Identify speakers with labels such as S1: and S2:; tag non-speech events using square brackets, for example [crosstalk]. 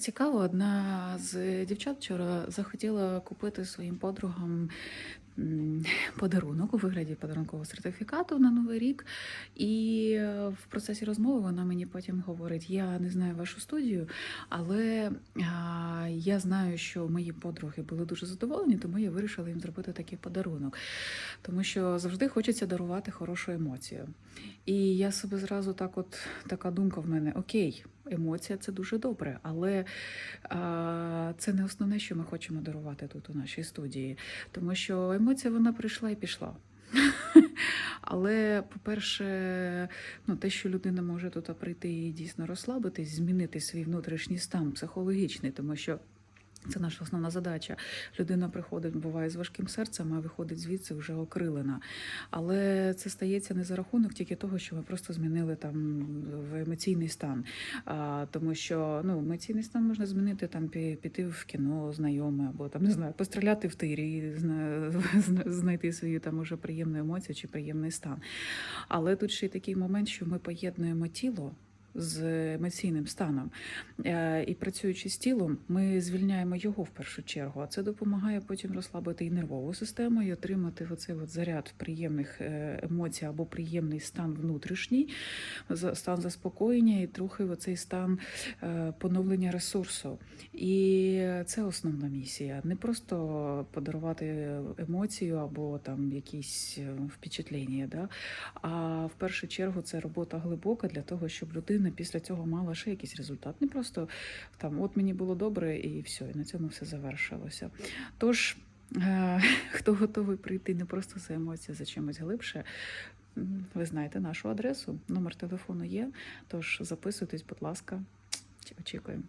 S1: Цікаво, одна з дівчат вчора захотіла купити своїм подругам [laughs] подарунок у вигляді подарункового сертифікату на новий рік. І е, в процесі розмови вона мені потім говорить: я не знаю вашу студію, але я знаю, що мої подруги були дуже задоволені, тому я вирішила їм зробити такий подарунок. Тому що завжди хочеться дарувати хорошу емоцію. І я собі зразу так, от така думка в мене: окей, емоція це дуже добре, але а, це не основне, що ми хочемо дарувати тут у нашій студії. Тому що емоція вона прийшла і пішла. [laughs] Але, по-перше, ну, те, що людина може тут прийти і дійсно розслабитись, змінити свій внутрішній стан психологічний, тому що. Це наша основна задача. Людина приходить, буває з важким серцем, а виходить звідси вже окрилена. Але це стається не за рахунок тільки того, що ми просто змінили там в емоційний стан. А, тому що ну, емоційний стан можна змінити там піти в кіно знайоме, або там не знаю, постріляти в тирі, зна- знайти свою там уже приємну емоцію чи приємний стан. Але тут ще й такий момент, що ми поєднуємо тіло. З емоційним станом Е, і працюючи з тілом, ми звільняємо його в першу чергу. А це допомагає потім розслабити і нервову систему, і отримати оцей от заряд приємних е, емоцій або приємний стан внутрішній, стан заспокоєння і трохи оцей стан е, поновлення ресурсу. І це основна місія. Не просто подарувати емоцію або там якісь впечатлення, да? а в першу чергу це робота глибока для того, щоб людина після цього мала ще якийсь результат. Не просто там, от мені було добре, і все, і на цьому все завершилося. Тож, е, [laughs] хто готовий прийти не просто за емоції, за чимось глибше. Ви знаєте нашу адресу, номер телефону є. Тож записуйтесь, будь ласка, очікуємо.